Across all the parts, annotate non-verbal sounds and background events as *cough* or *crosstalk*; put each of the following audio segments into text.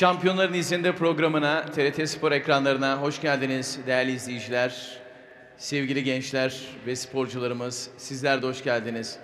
Şampiyonların izinde programına, TRT Spor ekranlarına hoş geldiniz değerli izleyiciler, sevgili gençler ve sporcularımız. Sizler de hoş geldiniz.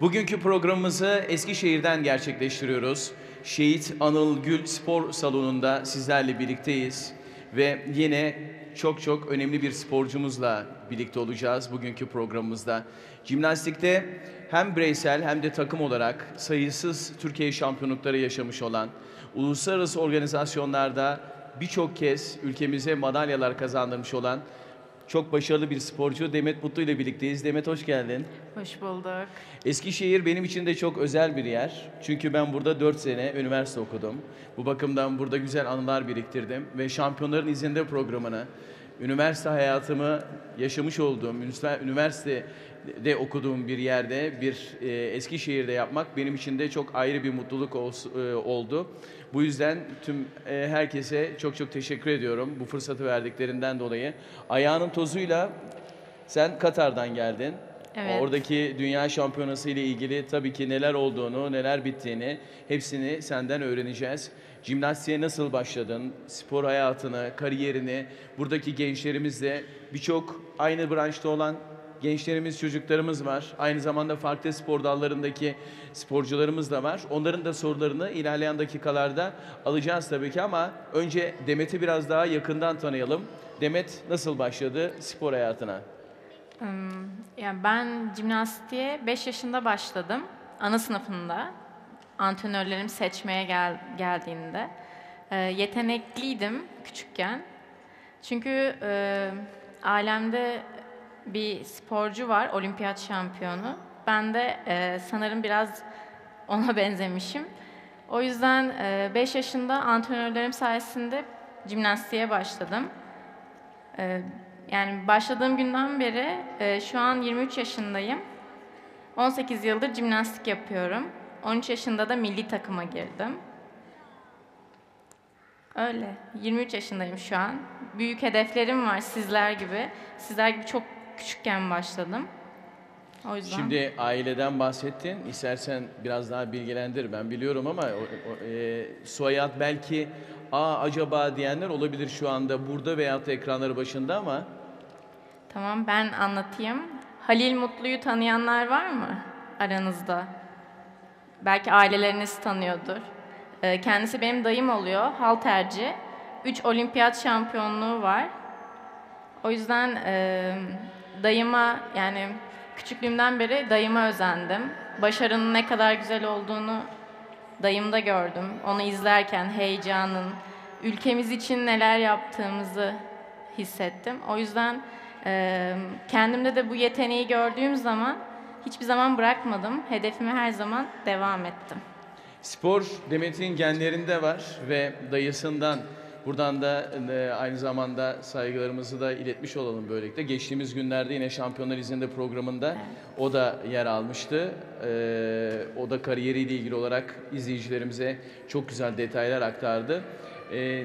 Bugünkü programımızı Eskişehir'den gerçekleştiriyoruz. Şehit Anıl Gül Spor Salonu'nda sizlerle birlikteyiz. Ve yine çok çok önemli bir sporcumuzla birlikte olacağız bugünkü programımızda. Jimnastikte hem bireysel hem de takım olarak sayısız Türkiye şampiyonlukları yaşamış olan, uluslararası organizasyonlarda birçok kez ülkemize madalyalar kazandırmış olan çok başarılı bir sporcu Demet Mutlu ile birlikteyiz. Demet hoş geldin. Hoş bulduk. Eskişehir benim için de çok özel bir yer. Çünkü ben burada 4 sene üniversite okudum. Bu bakımdan burada güzel anılar biriktirdim ve Şampiyonların İzinde programını üniversite hayatımı yaşamış olduğum, üniversitede okuduğum bir yerde, bir e, Eskişehir'de yapmak benim için de çok ayrı bir mutluluk ol- e, oldu. Bu yüzden tüm e, herkese çok çok teşekkür ediyorum bu fırsatı verdiklerinden dolayı. Ayağının tozuyla sen Katar'dan geldin. Evet. Oradaki dünya şampiyonası ile ilgili tabii ki neler olduğunu, neler bittiğini hepsini senden öğreneceğiz. Jimnastiğe nasıl başladın? Spor hayatını, kariyerini, buradaki gençlerimizle birçok aynı branşta olan gençlerimiz, çocuklarımız var. Aynı zamanda farklı spor dallarındaki sporcularımız da var. Onların da sorularını ilerleyen dakikalarda alacağız tabii ki ama önce Demet'i biraz daha yakından tanıyalım. Demet nasıl başladı spor hayatına? Hmm, Yani ben jimnastiğe 5 yaşında başladım. Ana sınıfında. Antrenörlerim seçmeye gel, geldiğinde. Ee, yetenekliydim küçükken. Çünkü e, alemde bir sporcu var, olimpiyat şampiyonu. Ben de e, sanırım biraz ona *laughs* benzemişim. O yüzden 5 yaşında antrenörlerim sayesinde jimnastiğe başladım. Ee, yani başladığım günden beri e, şu an 23 yaşındayım. 18 yıldır jimnastik yapıyorum. 13 yaşında da milli takıma girdim. Öyle. 23 yaşındayım şu an. Büyük hedeflerim var sizler gibi. Sizler gibi çok küçükken başladım. O yüzden. Şimdi aileden bahsettin. İstersen biraz daha bilgilendir. Ben biliyorum ama o, o, e, soyad belki aa acaba diyenler olabilir şu anda burada veyahut da ekranları başında ama Tamam ben anlatayım. Halil Mutlu'yu tanıyanlar var mı aranızda? Belki aileleriniz tanıyordur. Ee, Kendisi benim dayım oluyor, halterci. Üç olimpiyat şampiyonluğu var. O yüzden e, dayıma yani küçüklüğümden beri dayıma özendim. Başarının ne kadar güzel olduğunu dayımda gördüm. Onu izlerken heyecanın, ülkemiz için neler yaptığımızı hissettim. O yüzden e, kendimde de bu yeteneği gördüğüm zaman hiçbir zaman bırakmadım. Hedefime her zaman devam ettim. spor Demet'in genlerinde var ve dayısından buradan da e, aynı zamanda saygılarımızı da iletmiş olalım böylelikle. Geçtiğimiz günlerde yine Şampiyonlar İzinde programında o da yer almıştı. Ee, o da kariyeriyle ilgili olarak izleyicilerimize çok güzel detaylar aktardı. Ee,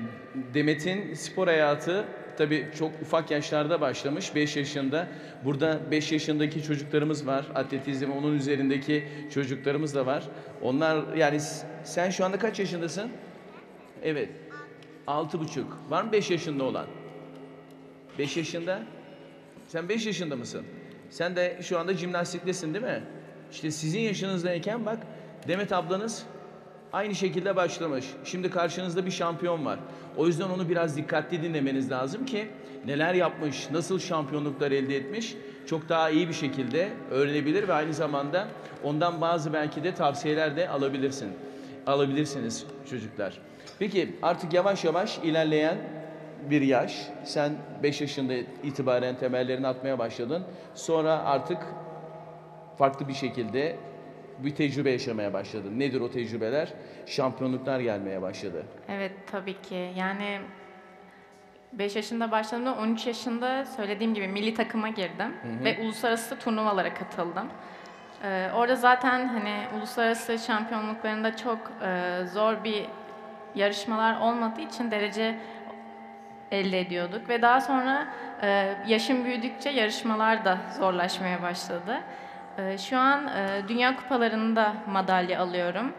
Demet'in spor hayatı tabii çok ufak yaşlarda başlamış. 5 yaşında. Burada 5 yaşındaki çocuklarımız var. Atletizm onun üzerindeki çocuklarımız da var. Onlar yani sen şu anda kaç yaşındasın? Evet. Altı buçuk. Var mı 5 yaşında olan? 5 yaşında? Sen 5 yaşında mısın? Sen de şu anda jimnastiktesin değil mi? İşte sizin yaşınızdayken bak Demet ablanız aynı şekilde başlamış. Şimdi karşınızda bir şampiyon var. O yüzden onu biraz dikkatli dinlemeniz lazım ki neler yapmış, nasıl şampiyonluklar elde etmiş çok daha iyi bir şekilde öğrenebilir ve aynı zamanda ondan bazı belki de tavsiyeler de alabilirsin. Alabilirsiniz çocuklar. Peki artık yavaş yavaş ilerleyen bir yaş. Sen 5 yaşında itibaren temellerini atmaya başladın. Sonra artık farklı bir şekilde bir tecrübe yaşamaya başladın. Nedir o tecrübeler? Şampiyonluklar gelmeye başladı. Evet tabii ki. Yani 5 yaşında başladığımda 13 yaşında söylediğim gibi milli takıma girdim ve uluslararası turnuvalara katıldım. Ee, orada zaten hani uluslararası şampiyonluklarında çok e, zor bir yarışmalar olmadığı için derece elde ediyorduk ve daha sonra e, yaşım büyüdükçe yarışmalar da zorlaşmaya başladı. E, şu an e, dünya kupalarında madalya alıyorum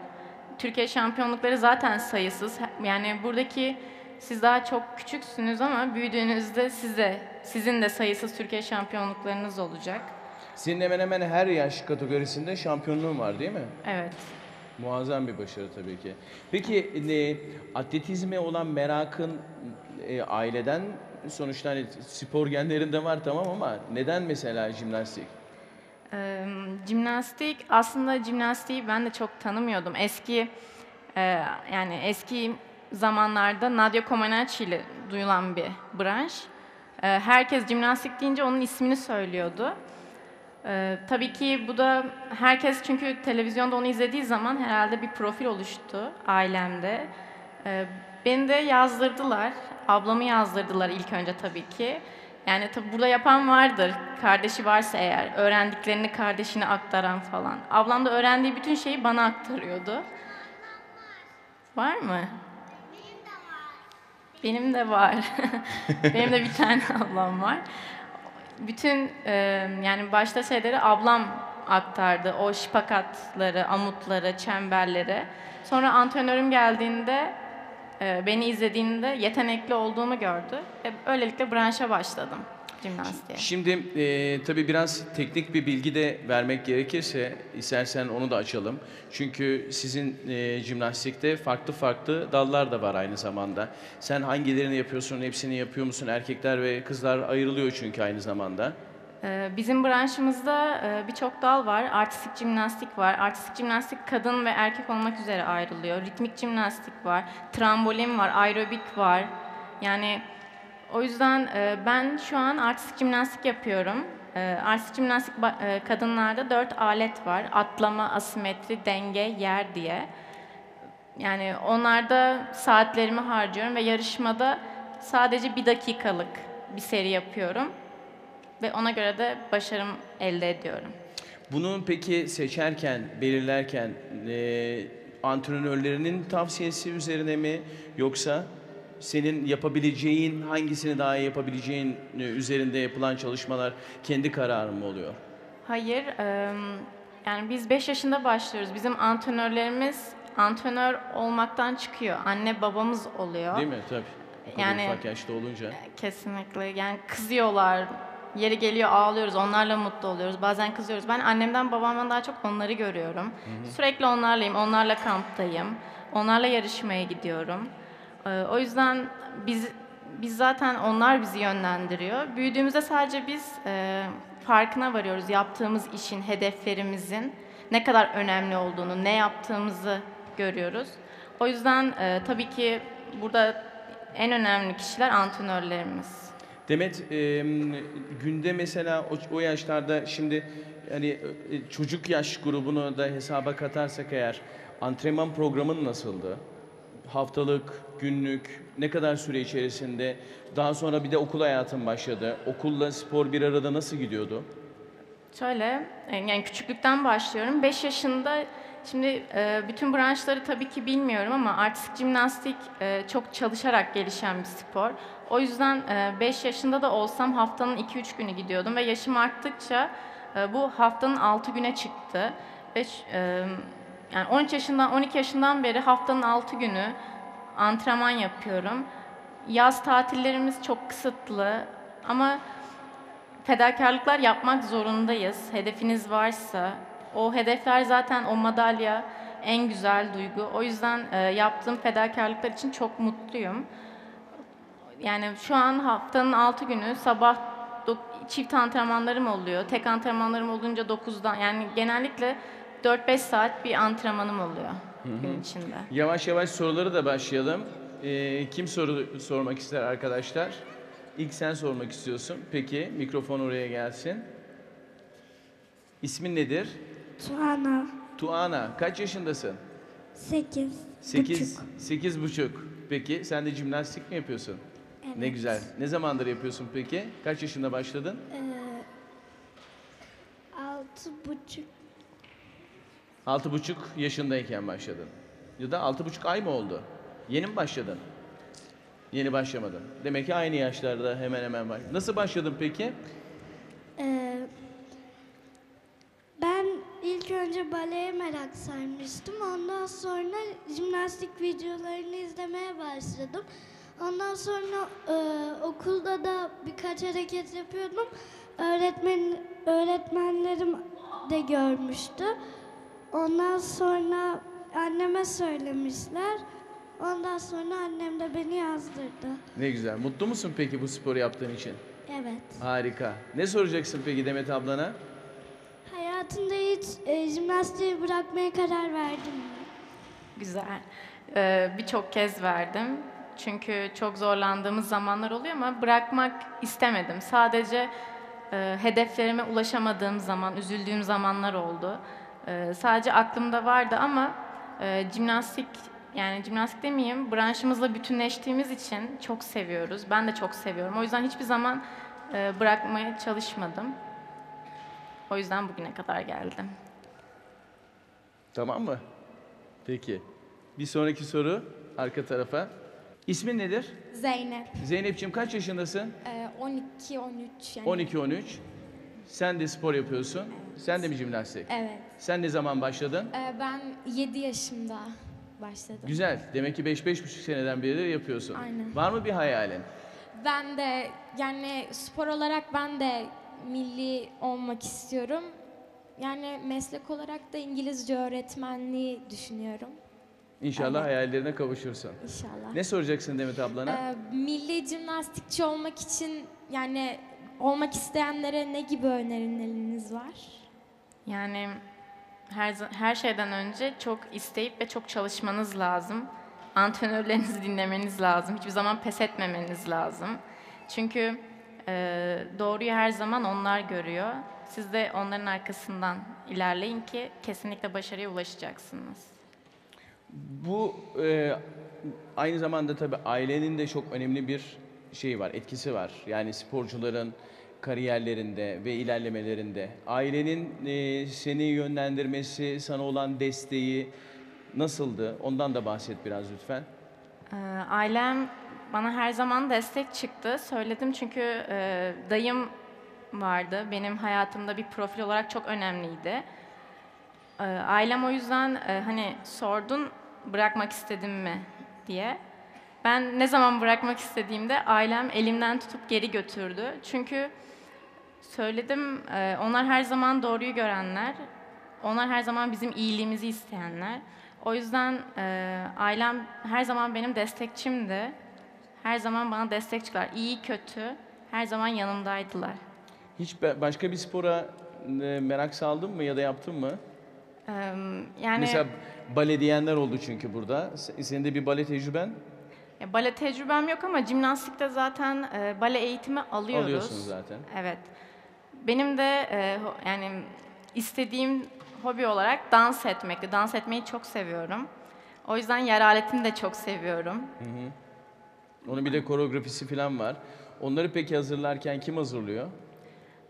Türkiye şampiyonlukları zaten sayısız. Yani buradaki siz daha çok küçüksünüz ama büyüdüğünüzde size sizin de sayısız Türkiye şampiyonluklarınız olacak. Senin hemen hemen her yaş kategorisinde şampiyonluğun var değil mi? Evet. Muazzam bir başarı tabii ki. Peki e, atletizme olan merakın e, aileden sonuçta hani spor genlerinde var tamam ama neden mesela jimnastik? Ee, jimnastik aslında jimnastiği ben de çok tanımıyordum. Eski e, yani eski zamanlarda Nadia Comaneci ile duyulan bir branş. Ee, herkes jimnastik deyince onun ismini söylüyordu. Ee, tabii ki bu da herkes çünkü televizyonda onu izlediği zaman herhalde bir profil oluştu ailemde. Ee, beni de yazdırdılar. Ablamı yazdırdılar ilk önce tabii ki. Yani tabii burada yapan vardır. Kardeşi varsa eğer. Öğrendiklerini kardeşine aktaran falan. Ablam da öğrendiği bütün şeyi bana aktarıyordu. Var mı? Benim de var. Benim de *laughs* bir tane *laughs* ablam var. Bütün e, yani başta şeyleri ablam aktardı. O şipakatları, amutları, çemberleri. Sonra antrenörüm geldiğinde e, beni izlediğinde yetenekli olduğumu gördü. Ve öylelikle branşa başladım jimnastiğe. Şimdi e, tabii biraz teknik bir bilgi de vermek gerekirse istersen onu da açalım. Çünkü sizin e, jimnastikte farklı farklı dallar da var aynı zamanda. Sen hangilerini yapıyorsun, hepsini yapıyor musun? Erkekler ve kızlar ayrılıyor çünkü aynı zamanda. Ee, Bizim branşımızda e, birçok dal var. Artistik jimnastik var. Artistik jimnastik kadın ve erkek olmak üzere ayrılıyor. Ritmik jimnastik var. Trambolin var. Aerobik var. Yani o yüzden e, ben şu an artistik jimnastik yapıyorum. E, Artistik jimnastik e, kadınlarda dört alet var. Atlama, asimetri, denge, yer diye. Yani onlarda saatlerimi harcıyorum ve yarışmada sadece bir dakikalık bir seri yapıyorum. Ve ona göre de başarım elde ediyorum. Bunu peki seçerken, belirlerken e, antrenörlerinin tavsiyesi üzerine mi yoksa senin yapabileceğin, hangisini daha iyi yapabileceğin e, üzerinde yapılan çalışmalar kendi kararın mı oluyor? Hayır, yani biz 5 yaşında başlıyoruz. Bizim antrenörlerimiz antrenör olmaktan çıkıyor. Anne babamız oluyor. Değil mi? Tabii. O Yani- ufak yaşta olunca. Kesinlikle. Yani kızıyorlar. Yeri geliyor ağlıyoruz. Onlarla mutlu oluyoruz. Bazen kızıyoruz. Ben annemden babamdan daha çok onları görüyorum. Sürekli onlarlayım. Onlarla kamptayım. Onlarla yarışmaya gidiyorum. Ee, o yüzden biz biz zaten onlar bizi yönlendiriyor. Büyüdüğümüzde sadece biz e, farkına varıyoruz yaptığımız işin, hedeflerimizin ne kadar önemli olduğunu, ne yaptığımızı görüyoruz. O yüzden e, tabii ki burada en önemli kişiler antrenörlerimiz. Demet, e, günde mesela o, o yaşlarda şimdi hani e, çocuk yaş grubunu da hesaba katarsak eğer antrenman programın nasıldı? Haftalık, günlük, ne kadar süre içerisinde? Daha sonra bir de okul hayatın başladı. Okulla spor bir arada nasıl gidiyordu? Şöyle, e, yani küçüklükten başlıyorum. 5 yaşında, şimdi e, bütün branşları tabii ki bilmiyorum ama artistik jimnastik e, çok çalışarak gelişen bir spor. O yüzden 5 yaşında da olsam haftanın 2-3 günü gidiyordum ve yaşım arttıkça e, bu haftanın 6 güne çıktı. Ve e, yani 13 yaşından, 12 yaşından beri haftanın 6 günü antrenman yapıyorum. Yaz tatillerimiz çok kısıtlı ama fedakarlıklar yapmak zorundayız. Hedefiniz varsa o hedefler zaten o madalya en güzel duygu. O yüzden e, yaptığım fedakarlıklar için çok mutluyum. Yani şu an haftanın 6 günü sabah çift antrenmanlarım oluyor. Tek antrenmanlarım olunca 9'dan yani genellikle 4-5 saat bir antrenmanım oluyor gün içinde. Yavaş yavaş soruları da başlayalım. E, kim soru sormak ister arkadaşlar? İlk sen sormak istiyorsun. Peki mikrofon oraya gelsin. İsmin nedir? Tuana Tuana. Kaç yaşındasın? 8 Sekiz, sekiz buçuk. Peki sen de jimnastik mi yapıyorsun? Ne güzel. Ne zamandır yapıyorsun peki? Kaç yaşında başladın? 6 buçuk Altı buçuk yaşındayken başladın. Ya da altı buçuk ay mı oldu? Yeni mi başladın? Yeni başlamadın. Demek ki aynı yaşlarda hemen hemen var. Nasıl başladın peki? Ee, ben ilk önce baleye merak sarmıştım. Ondan sonra jimnastik videolarını izlemeye başladım. Ondan sonra e, okulda da birkaç hareket yapıyordum. Öğretmen öğretmenlerim de görmüştü. Ondan sonra anneme söylemişler. Ondan sonra annem de beni yazdırdı. Ne güzel. Mutlu musun peki bu sporu yaptığın için? Evet. Harika. Ne soracaksın peki Demet ablana? Hayatında hiç e, jimnastiği bırakmaya karar verdin mi? Güzel. Ee, Birçok kez verdim. Çünkü çok zorlandığımız zamanlar oluyor ama bırakmak istemedim. Sadece e, hedeflerime ulaşamadığım zaman, üzüldüğüm zamanlar oldu. E, sadece aklımda vardı ama e, jimnastik, yani jimnastik demeyeyim, branşımızla bütünleştiğimiz için çok seviyoruz. Ben de çok seviyorum. O yüzden hiçbir zaman e, bırakmaya çalışmadım. O yüzden bugüne kadar geldim. Tamam mı? Peki. Bir sonraki soru arka tarafa. İsmin nedir? Zeynep. Zeynep'ciğim kaç yaşındasın? Ee, 12 13 yani. 12-13. Sen de spor yapıyorsun. Sen de mi jimnastik? Evet. Sen ne zaman başladın? Ee, ben 7 yaşımda başladım. Güzel. Demek ki 5-5,5 seneden beridir yapıyorsun. Aynen. Var mı bir hayalin? Ben de yani spor olarak ben de milli olmak istiyorum. Yani meslek olarak da İngilizce öğretmenliği düşünüyorum İnşallah Evet. hayallerine kavuşursun. inşallah. Ne soracaksın Demet ablana? Ee, milli jimnastikçi olmak için yani olmak isteyenlere ne gibi önerileriniz var? Yani her her şeyden önce çok isteyip ve çok çalışmanız lazım. Antrenörlerinizi dinlemeniz lazım. Hiçbir zaman pes etmemeniz lazım. Çünkü e, doğruyu her zaman onlar görüyor. Siz de onların arkasından ilerleyin ki kesinlikle başarıya ulaşacaksınız. Bu e, aynı zamanda tabii ailenin de çok önemli bir şey var, etkisi var. Yani sporcuların kariyerlerinde ve ilerlemelerinde. Ailenin e, seni yönlendirmesi, sana olan desteği nasıldı? Ondan da bahset biraz lütfen. Ee, Ailem bana her zaman destek çıktı. Söyledim çünkü e, dayım vardı. Benim hayatımda bir profil olarak çok önemliydi. Ee, ailem o yüzden e, hani sordun bırakmak istedim mi diye. Ben ne zaman bırakmak istediğimde ailem elimden tutup geri götürdü. Çünkü söyledim e, onlar her zaman doğruyu görenler. Onlar her zaman bizim iyiliğimizi isteyenler. O yüzden e, ailem her zaman benim destekçimdi. Her zaman bana destek çıktılar. İyi kötü her zaman yanımdaydılar. Hiç başka bir spora e, merak saldın mı ya da yaptın mı? Yani Mesela bale diyenler oldu çünkü burada. Se- Senin de bir bale tecrüben e, bale tecrübem yok ama jimnastikte zaten e, bale eğitimi alıyoruz. alıyorsun zaten. Evet. Benim de e, yani istediğim hobi olarak dans etmekti. Dans etmeyi çok seviyorum. O yüzden yer aletini de çok seviyorum. Onun bir de koreografisi falan var. Onları peki hazırlarken kim hazırlıyor?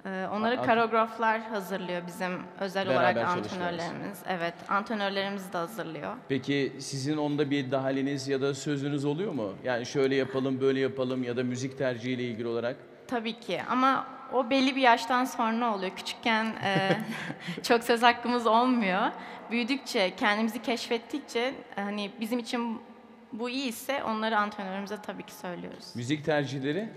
Ee, onları Ant- koreograflar hazırlıyor bizim özel Beraber olarak antrenörlerimiz. Evet, antrenörlerimiz de hazırlıyor. Peki sizin onda bir dahiliniz ya da sözünüz oluyor mu? Yani şöyle yapalım, böyle yapalım ya da müzik tercihiyle ilgili olarak. Tabii ki ama o belli bir yaştan sonra oluyor. Küçükken e, *laughs* çok söz hakkımız olmuyor. Büyüdükçe, kendimizi keşfettikçe hani bizim için bu iyi ise onları antrenörümüze tabii ki söylüyoruz. Müzik tercihleri?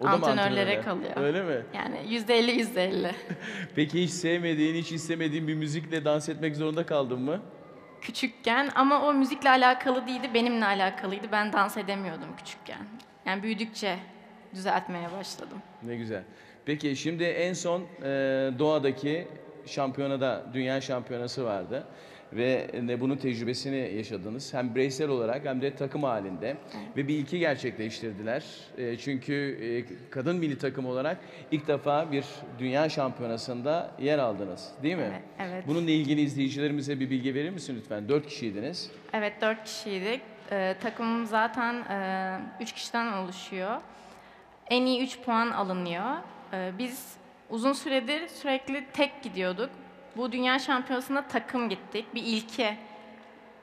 O da mı kalıyor. Öyle mi? Yani yüzde elli yüzde elli. *laughs* Peki hiç sevmediğin, hiç istemediğin bir müzikle dans etmek zorunda kaldın mı? Küçükken ama o müzikle alakalı değildi, benimle alakalıydı. Ben dans edemiyordum küçükken. Yani büyüdükçe düzeltmeye başladım. Ne güzel. Peki şimdi en son e, doğadaki şampiyonada, dünya şampiyonası vardı. Ve ne bunun tecrübesini yaşadınız. Hem bireysel olarak hem de takım halinde. Ve bir ilki gerçekleştirdiler. E, çünkü e, kadın milli takım olarak ilk defa bir dünya şampiyonasında yer aldınız. Değil mi? Evet, evet. Bununla ilgili izleyicilerimize bir bilgi verir misin lütfen? Dört kişiydiniz. Evet, dört kişiydik. Ee, takımım zaten e, üç kişiden oluşuyor. En iyi üç puan alınıyor. Ee, biz uzun süredir sürekli tek gidiyorduk. Bu dünya şampiyonasında takım gittik. Bir ilke,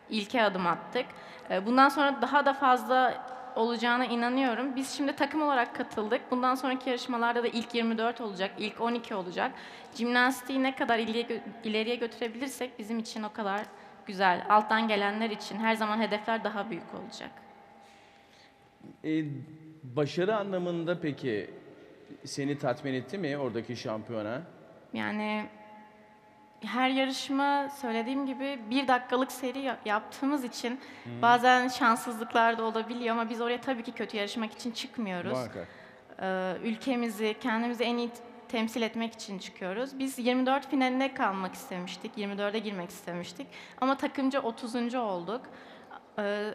ilke adım attık. Ee, bundan sonra daha da fazla olacağına inanıyorum. Biz şimdi takım olarak katıldık. Bundan sonraki yarışmalarda da ilk 24 olacak, ilk 12 olacak. Jimnastiği ne kadar ileriye, gö- ileriye götürebilirsek bizim için o kadar güzel. Alttan gelenler için her zaman hedefler daha büyük olacak. E, başarı anlamında peki seni tatmin etti mi oradaki şampiyona? Yani her yarışma söylediğim gibi bir dakikalık seri ya- yaptığımız için bazen şanssızlıklar da olabiliyor ama biz oraya tabii ki kötü yarışmak için çıkmıyoruz. Muhakkak. Ee, ülkemizi, kendimizi en iyi temsil etmek için çıkıyoruz. Biz 24 finaline kalmak istemiştik, 24'e girmek istemiştik ama takımca 30. olduk. Ee,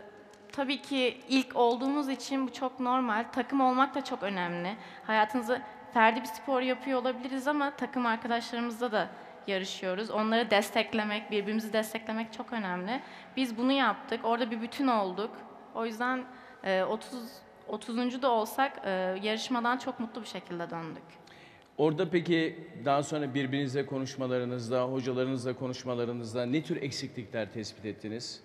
tabii ki ilk olduğumuz için bu çok normal. Takım olmak da çok önemli. Hayatınızı ferdi bir spor yapıyor olabiliriz ama takım arkadaşlarımızla da yarışıyoruz. Onları desteklemek, birbirimizi desteklemek çok önemli. Biz bunu yaptık. Orada bir bütün olduk. O yüzden e, 30 30. da olsak e, yarışmadan çok mutlu bir şekilde döndük. Orada peki daha sonra birbirinizle konuşmalarınızda, hocalarınızla konuşmalarınızda ne tür eksiklikler tespit ettiniz?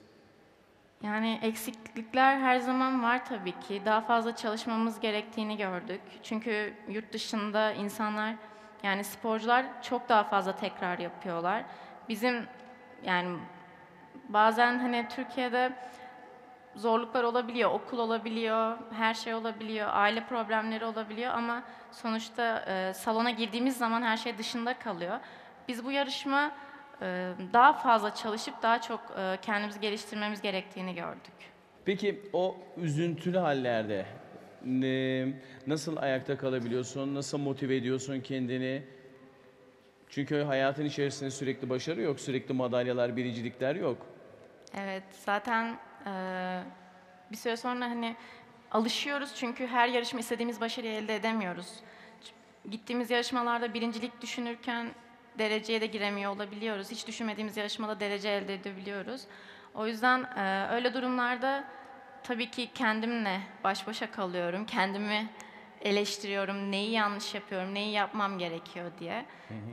Yani eksiklikler her zaman var tabii ki. Daha fazla çalışmamız gerektiğini gördük. Çünkü yurt dışında insanlar yani sporcular çok daha fazla tekrar yapıyorlar. Bizim yani bazen hani Türkiye'de zorluklar olabiliyor, okul olabiliyor, her şey olabiliyor, aile problemleri olabiliyor ama sonuçta e, salona girdiğimiz zaman her şey dışında kalıyor. Biz bu yarışma e, daha fazla çalışıp daha çok e, kendimizi geliştirmemiz gerektiğini gördük. Peki o üzüntülü hallerde nasıl ayakta kalabiliyorsun, nasıl motive ediyorsun kendini? Çünkü hayatın içerisinde sürekli başarı yok, sürekli madalyalar, birincilikler yok. Evet, zaten eee, bir süre sonra hani alışıyoruz çünkü her yarışma istediğimiz başarıyı elde edemiyoruz. Gittiğimiz yarışmalarda birincilik düşünürken dereceye de giremiyor olabiliyoruz. Hiç düşünmediğimiz yarışmada derece elde edebiliyoruz. O yüzden eee, öyle durumlarda tabii ki kendimle baş başa kalıyorum. Kendimi eleştiriyorum. Neyi yanlış yapıyorum, neyi yapmam gerekiyor diye.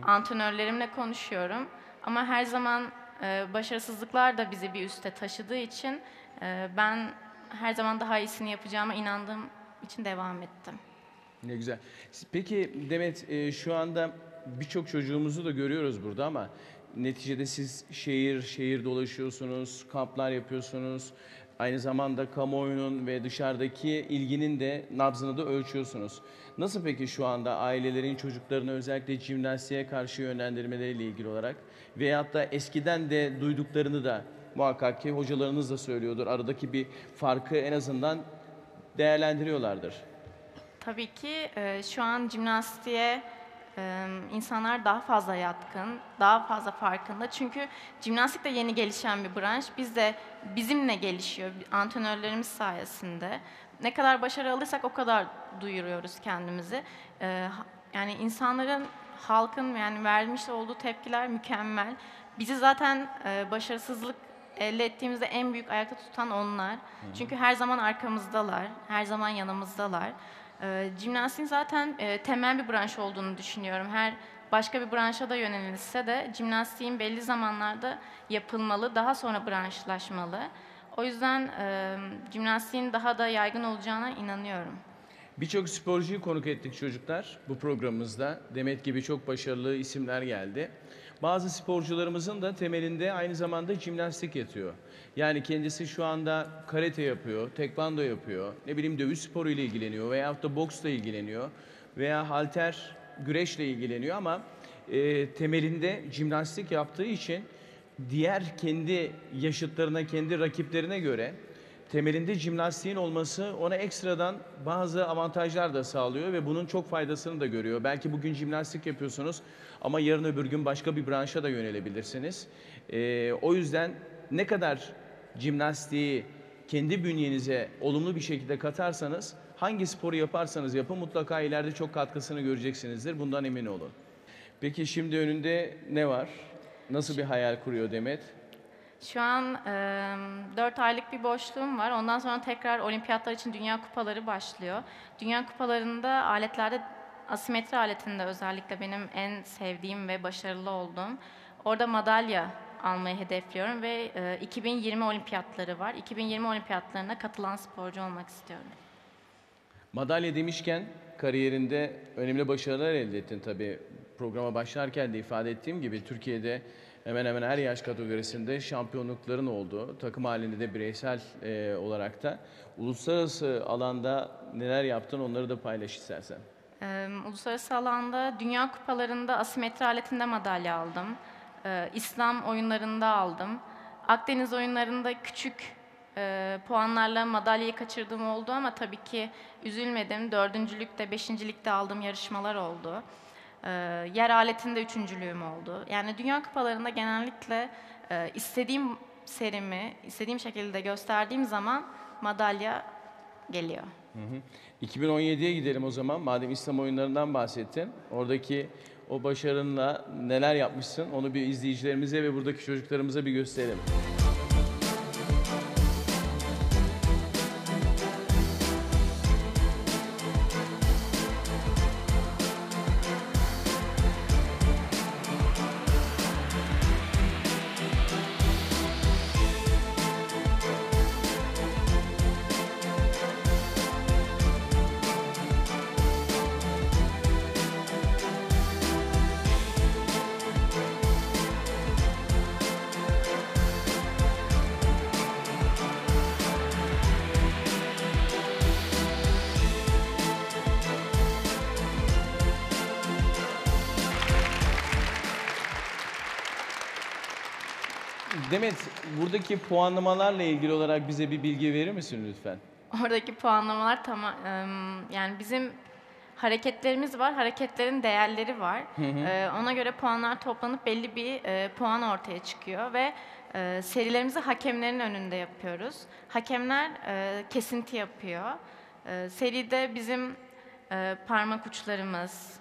Antrenörlerimle konuşuyorum. Ama her zaman e, başarısızlıklar da bizi bir üste taşıdığı için e, ben her zaman daha iyisini yapacağıma inandığım için devam ettim. Ne güzel. Peki Demet e, şu anda birçok çocuğumuzu da görüyoruz burada ama neticede siz şehir şehir dolaşıyorsunuz, kamplar yapıyorsunuz. Aynı zamanda kamuoyunun ve dışarıdaki ilginin de nabzını da ölçüyorsunuz. Nasıl peki şu anda ailelerin çocuklarını özellikle jimnastiğe karşı yönlendirmeleriyle ilgili olarak veyahut da eskiden de duyduklarını da muhakkak ki hocalarınız da söylüyordur. Aradaki bir farkı en azından değerlendiriyorlardır. Tabii ki e, şu an jimnastiğe e, insanlar daha fazla yatkın, daha fazla farkında. Çünkü jimnastik de yeni gelişen bir branş. Biz de bizimle gelişiyor, antrenörlerimiz sayesinde. Ne kadar başarı alırsak o kadar duyuruyoruz kendimizi. E, yani insanların, halkın yani vermiş olduğu tepkiler mükemmel. Bizi zaten e, başarısızlık elde ettiğimizde en büyük ayakta tutan onlar. Çünkü her zaman arkamızdalar, her zaman yanımızdalar. Jimnastiğin zaten e, temel bir branş olduğunu düşünüyorum. Her başka bir branşa da yönelilse de jimnastiğin belli zamanlarda yapılmalı, daha sonra branşlaşmalı. O yüzden e, jimnastiğin daha da yaygın olacağına inanıyorum. Birçok sporcuyu konuk ettik çocuklar bu programımızda. Demet gibi çok başarılı isimler geldi. Bazı sporcularımızın da temelinde aynı zamanda jimnastik yatıyor. Yani kendisi şu anda karate yapıyor, tekvando yapıyor, ne bileyim dövüş sporu ile ilgileniyor veyahut da boksla ilgileniyor veya halter güreşle ilgileniyor ama e, temelinde jimnastik yaptığı için diğer kendi yaşıtlarına, kendi rakiplerine göre temelinde jimnastiğin olması ona ekstradan bazı avantajlar da sağlıyor ve bunun çok faydasını da görüyor. Belki bugün jimnastik yapıyorsunuz ama yarın öbür gün başka bir branşa da yönelebilirsiniz. Ee, o yüzden ne kadar jimnastiği kendi bünyenize olumlu bir şekilde katarsanız hangi sporu yaparsanız yapın mutlaka ileride çok katkısını göreceksinizdir. Bundan emin olun. Peki şimdi önünde ne var? Nasıl bir hayal kuruyor Demet? Şu an e, 4 aylık bir boşluğum var. Ondan sonra tekrar olimpiyatlar için dünya kupaları başlıyor. Dünya kupalarında aletlerde asimetri aletinde özellikle benim en sevdiğim ve başarılı olduğum. Orada madalya almayı hedefliyorum ve e, 2020 olimpiyatları var. 2020 olimpiyatlarına katılan sporcu olmak istiyorum. Madalya demişken kariyerinde önemli başarılar elde ettin tabii. Programa başlarken de ifade ettiğim gibi Türkiye'de hemen hemen her yaş kategorisinde şampiyonlukların oldu. Takım halinde de bireysel e, olarak da. Uluslararası alanda neler yaptın onları da paylaş istersen. Ee, uluslararası alanda Dünya Kupalarında asimetri aletinde madalya aldım. Ee, İslam oyunlarında aldım. Akdeniz oyunlarında küçük e, puanlarla madalyayı kaçırdığım oldu ama tabii ki üzülmedim. Dördüncülükte, beşincilikte aldığım yarışmalar oldu. Ee, yer aletinde üçüncülüğüm oldu. Yani Dünya Kupalarında genellikle e, istediğim serimi, istediğim şekilde gösterdiğim zaman madalya geliyor. 2017'ye gidelim o zaman. Madem İslam oyunlarından bahsettin. Oradaki o başarınla neler yapmışsın onu bir izleyicilerimize ve buradaki çocuklarımıza bir gösterelim. Demet, buradaki puanlamalarla ilgili olarak bize bir bilgi verir misin lütfen? Oradaki puanlamalar tamam yani bizim hareketlerimiz var, hareketlerin değerleri var. Ee, ona göre puanlar toplanıp belli bir e, puan ortaya çıkıyor ve e, serilerimizi hakemlerin önünde yapıyoruz. Hakemler e, kesinti yapıyor. E, seride bizim e, parmak uçlarımız,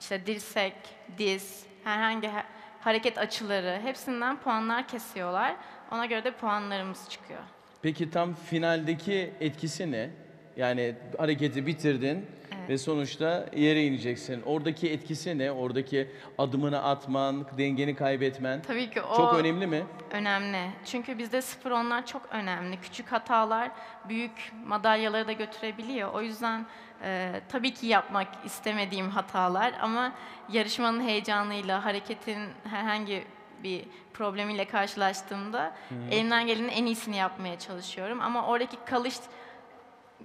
işte dirsek, diz, herhangi ha- hareket açıları hepsinden puanlar kesiyorlar. Ona göre de puanlarımız çıkıyor. Peki tam finaldeki etkisi ne? Yani hareketi bitirdin ve sonuçta yere ineceksin. Oradaki etkisi ne? Oradaki adımını atman, dengeni kaybetmen. Tabii ki o Çok önemli mi? Önemli. Çünkü bizde sıfır onlar çok önemli. Küçük hatalar büyük madalyaları da götürebiliyor. O yüzden e, tabii ki yapmak istemediğim hatalar ama yarışmanın heyecanıyla, hareketin herhangi bir problemiyle karşılaştığımda elimden gelenin en iyisini yapmaya çalışıyorum. Ama oradaki kalış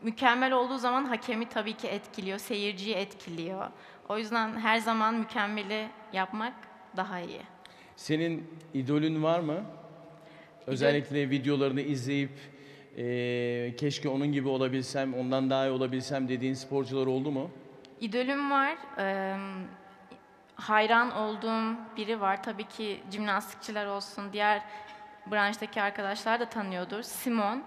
mükemmel olduğu zaman hakemi tabii ki etkiliyor, seyirciyi etkiliyor. O yüzden her zaman mükemmeli yapmak daha iyi. Senin idolün var mı? Özellikle videolarını izleyip eee, keşke onun gibi olabilsem, ondan daha iyi olabilsem dediğin sporcular oldu mu? İdolüm var. eee, hayran olduğum biri var. Tabii ki jimnastikçiler olsun, diğer branştaki arkadaşlar da tanıyordur. Simon.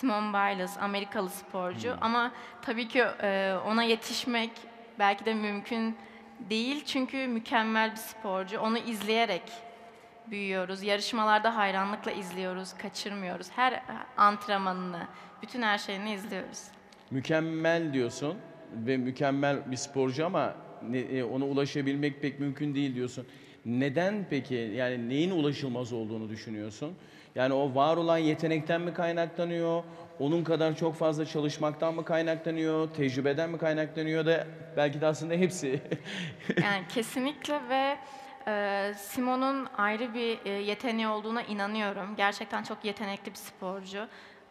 Simon Biles, Amerikalı sporcu. Ama tabii ki eee, ona yetişmek belki de mümkün değil. Çünkü mükemmel bir sporcu. Onu izleyerek büyüyoruz. Yarışmalarda hayranlıkla izliyoruz, kaçırmıyoruz. Her antrenmanını, bütün her şeyini izliyoruz. Mükemmel diyorsun ve mükemmel bir sporcu ama e, ona ulaşabilmek pek mümkün değil diyorsun. Neden peki? Yani neyin ulaşılmaz olduğunu düşünüyorsun? Yani o var olan yetenekten mi kaynaklanıyor? Onun kadar çok fazla çalışmaktan mı kaynaklanıyor? Tecrübeden mi kaynaklanıyor da belki de aslında hepsi. *laughs* Yani kesinlikle ve e, Simon'un ayrı bir e, yeteneği olduğuna inanıyorum. Gerçekten çok yetenekli bir sporcu.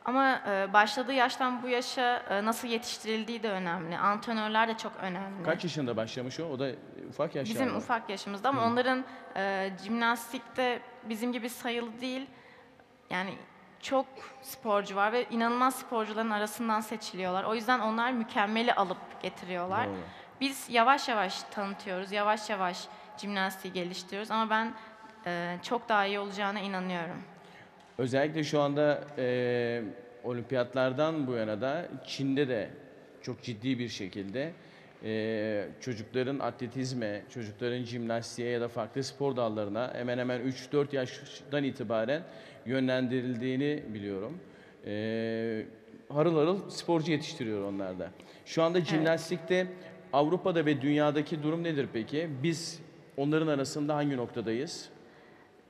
Ama e, başladığı yaştan bu yaşa e, nasıl yetiştirildiği de önemli. Antrenörler de çok önemli. Kaç yaşında başlamış o? O da ufak yaşlarda. Bizim ufak yaşımızda ama onların e, jimnastikte bizim gibi sayılı değil. Yani çok sporcu var ve inanılmaz sporcuların arasından seçiliyorlar. O yüzden onlar mükemmeli alıp getiriyorlar. Doğru. Biz yavaş yavaş tanıtıyoruz, yavaş yavaş jimnastiği geliştiriyoruz ama ben e, çok daha iyi olacağına inanıyorum. Özellikle şu anda e, olimpiyatlardan bu yana da Çin'de de çok ciddi bir şekilde e, çocukların atletizme, çocukların jimnastiğe ya da farklı spor dallarına hemen hemen 3-4 yaştan itibaren yönlendirildiğini biliyorum. E, harıl harıl sporcu yetiştiriyor onlar da. Şu anda jimnastikte Avrupa'da ve dünyadaki durum nedir peki? Biz onların arasında hangi noktadayız?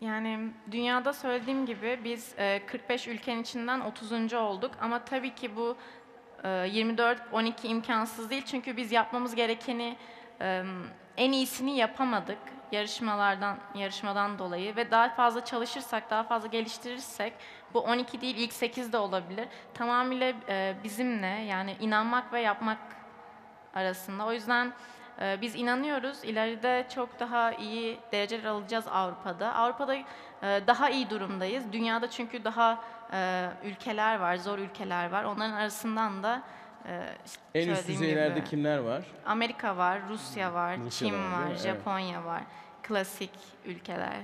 Yani dünyada söylediğim gibi biz e, 45 ülkenin içinden 30. olduk ama tabii ki bu e, 24-12 imkansız değil çünkü biz yapmamız gerekeni en iyisini yapamadık yarışmalardan yarışmadan dolayı ve daha fazla çalışırsak daha fazla geliştirirsek bu 12 değil ilk 8 de olabilir. Tamamıyla bizimle yani inanmak ve yapmak arasında. O yüzden biz inanıyoruz. İleride çok daha iyi dereceler alacağız Avrupa'da. Avrupa'da daha iyi durumdayız. Dünyada çünkü daha e, ülkeler var, zor ülkeler var. Onların arasından da e, işte En üst söylediğim düzeylerde gibi kimler var? Amerika var, Rusya var, Rusya Çin var, değil var, mi? Evet. Japonya var. Klasik ülkeler.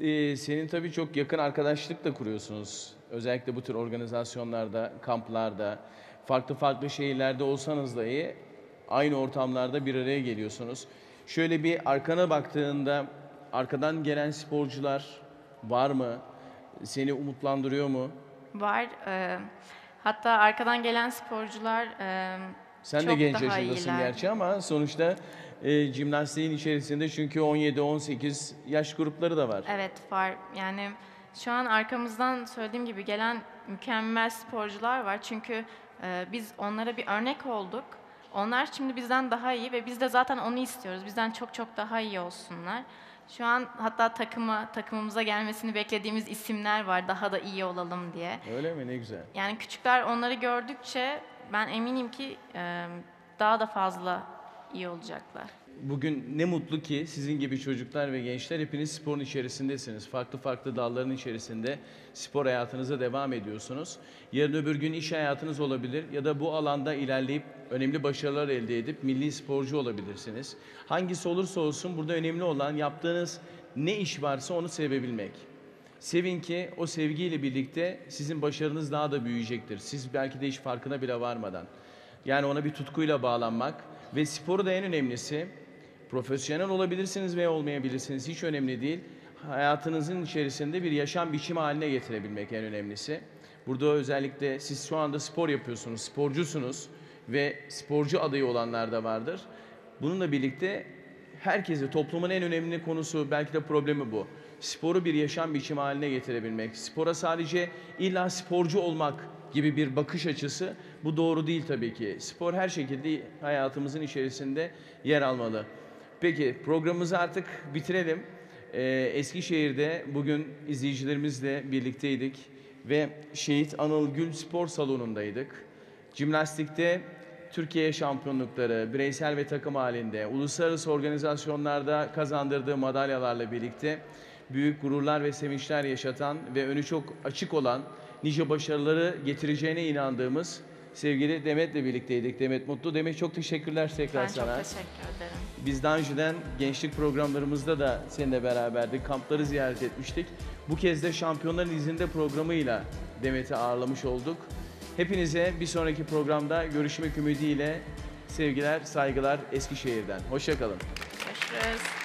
Ee, senin tabii çok yakın arkadaşlık da kuruyorsunuz. Özellikle bu tür organizasyonlarda, kamplarda, farklı farklı şehirlerde olsanız dahi aynı ortamlarda bir araya geliyorsunuz. Şöyle bir arkana baktığında arkadan gelen sporcular var mı? Seni umutlandırıyor mu? Var. e, hatta arkadan gelen sporcular e, Sen de çok genç daha yaşındasın iyiler. gerçi ama sonuçta e, jimnastiğin içerisinde çünkü 17-18 yaş grupları da var. Evet var. Yani şu an arkamızdan söylediğim gibi gelen mükemmel sporcular var. Çünkü e, biz onlara bir örnek olduk. Onlar şimdi bizden daha iyi ve biz de zaten onu istiyoruz. Bizden çok çok daha iyi olsunlar. Şu an hatta takıma takımımıza gelmesini beklediğimiz isimler var daha da iyi olalım diye. Öyle mi? Ne güzel. Yani küçükler onları gördükçe ben eminim ki e, daha da fazla iyi olacaklar. Bugün ne mutlu ki sizin gibi çocuklar ve gençler hepiniz sporun içerisindesiniz. Farklı farklı dalların içerisinde spor hayatınıza devam ediyorsunuz. Yarın öbür gün iş hayatınız olabilir ya da bu alanda ilerleyip önemli başarılar elde edip milli sporcu olabilirsiniz. Hangisi olursa olsun burada önemli olan yaptığınız ne iş varsa onu sevebilmek. Sevin ki o sevgiyle birlikte sizin başarınız daha da büyüyecektir. Siz belki de hiç farkına bile varmadan. Yani ona bir tutkuyla bağlanmak ve sporu da en önemlisi profesyonel olabilirsiniz veya olmayabilirsiniz hiç önemli değil. Hayatınızın içerisinde bir yaşam biçimi haline getirebilmek en önemlisi. Burada özellikle siz şu anda spor yapıyorsunuz, sporcusunuz ve sporcu adayı olanlar da vardır. Bununla birlikte herkese toplumun en önemli konusu belki de problemi bu. Sporu bir yaşam biçimi haline getirebilmek. Spora sadece illa sporcu olmak gibi bir bakış açısı bu doğru değil tabii ki. Spor her şekilde hayatımızın içerisinde yer almalı. Peki programımızı artık bitirelim. Ee, Eskişehir'de bugün izleyicilerimizle birlikteydik ve Şehit Anıl Gül Spor Salonu'ndaydık. Jimnastikte Türkiye şampiyonlukları, bireysel ve takım halinde, uluslararası organizasyonlarda kazandırdığı madalyalarla birlikte büyük gururlar ve sevinçler yaşatan ve önü çok açık olan nice başarıları getireceğine inandığımız sevgili Demet'le birlikteydik. Demet Mutlu. Demet çok teşekkürler tekrar Ben sana. çok teşekkür ederim. Biz daha önceden gençlik programlarımızda da seninle beraberdik. Kampları ziyaret etmiştik. Bu kez de Şampiyonların İzinde programıyla Demet'i ağırlamış olduk. Hepinize bir sonraki programda görüşmek ümidiyle sevgiler, saygılar Eskişehir'den. Hoşçakalın. Görüşürüz.